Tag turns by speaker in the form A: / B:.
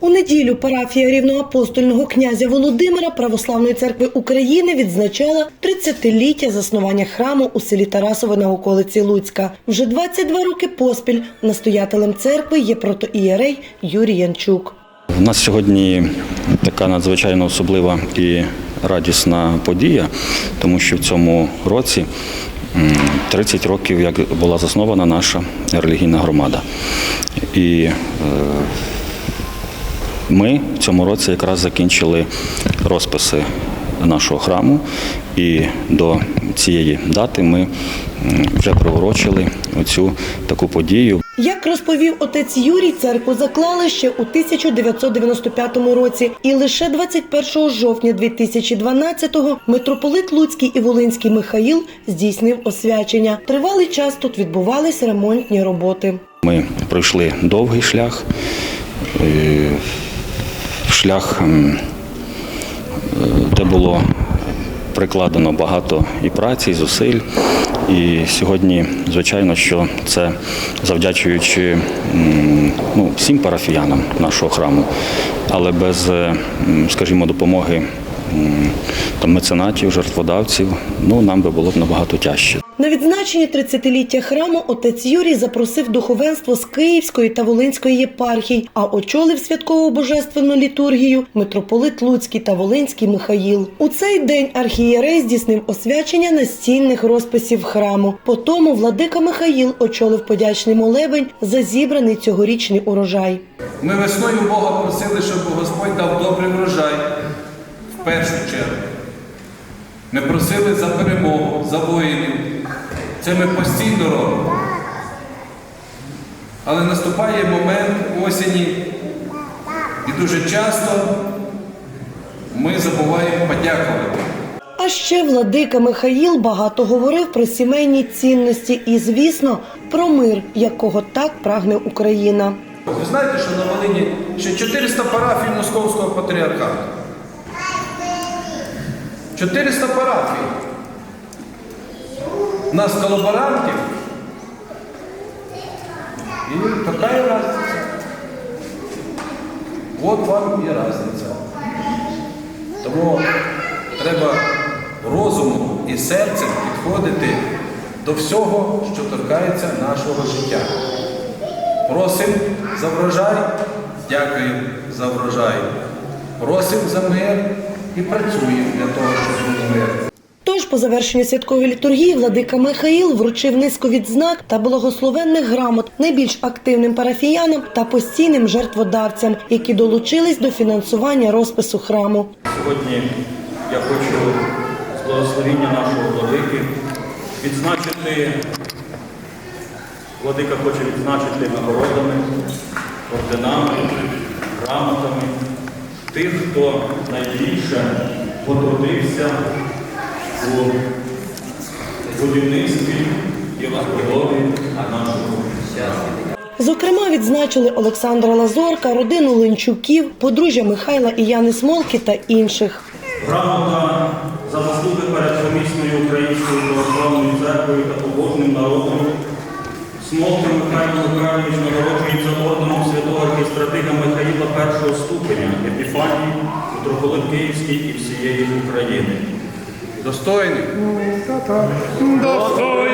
A: У неділю парафія рівноапостольного князя Володимира Православної церкви України відзначала 30-ліття заснування храму у селі Тарасове на околиці Луцька. Вже 22 роки поспіль настоятелем церкви є протоієрей Юрій Янчук.
B: У нас сьогодні така надзвичайно особлива і радісна подія, тому що в цьому році м, 30 років, як була заснована наша релігійна громада. І е, ми в цьому році якраз закінчили розписи нашого храму, і до цієї дати ми вже приурочили цю таку подію.
A: Як розповів отець Юрій, церкву заклали ще у 1995 році, і лише 21 жовтня 2012-го митрополит Луцький і Волинський Михаїл здійснив освячення. Тривалий час тут відбувались ремонтні роботи.
B: Ми пройшли довгий шлях, е, шлях, е, де було прикладено багато і праці, і зусиль. І сьогодні, звичайно, що це завдячуючи ну, всім парафіянам нашого храму, але без, е, скажімо, допомоги там, меценатів, жертводавців, ну, нам би було б набагато тяжче.
A: На відзначенні 30-ліття храму отець Юрій запросив духовенство з Київської та Волинської єпархій, а очолив святкову божественну літургію митрополит Луцький та Волинський Михаїл. У цей день архієрей здійснив освячення настінних розписів храму. По тому владика Михаїл очолив подячний молебень за зібраний цьогорічний урожай.
C: Ми весною Бога просили, щоб Господь дав добрий врожай першу чергу. Ми просили за перемогу, за воїнів. Це ми постійно робимо. Але наступає момент осені, і дуже часто ми забуваємо подякувати.
A: А ще владика Михаїл багато говорив про сімейні цінності і, звісно, про мир, якого так прагне Україна.
C: Ви знаєте, що на Волині ще 400 парафій Московського патріархату. 400 парафій. У нас колаборантів. Така і разниця. От вам і різниця. Тому треба розумом і серцем підходити до всього, що торкається нашого життя. Просимо за врожай, дякуємо за врожай. Просимо за мир і працюємо для того, щоб був мир.
A: Тож по завершенню святкової літургії владика Михаїл вручив низку відзнак та благословенних грамот найбільш активним парафіянам та постійним жертводавцям, які долучились до фінансування розпису храму.
D: Сьогодні я хочу з благословіння нашого владики відзначити, владика хоче відзначити нагородами, орденами, тих, хто найбільше потрудився у будівництві і розбудові нашого щастя.
A: Зокрема, відзначили Олександра Лазорка, родину Ленчуків, подружжя Михайла і Яни Смолки та інших.
D: Грамота за заслуги перед помісною Українською православною церквою та побожним народом. Смолки Михайло Михайлович нагороджується орденом святого архістратига Михаїла першого ступеня Епіфанії, митрополит Київський і всієї України.
C: Достойний.
E: Достойний, достойний.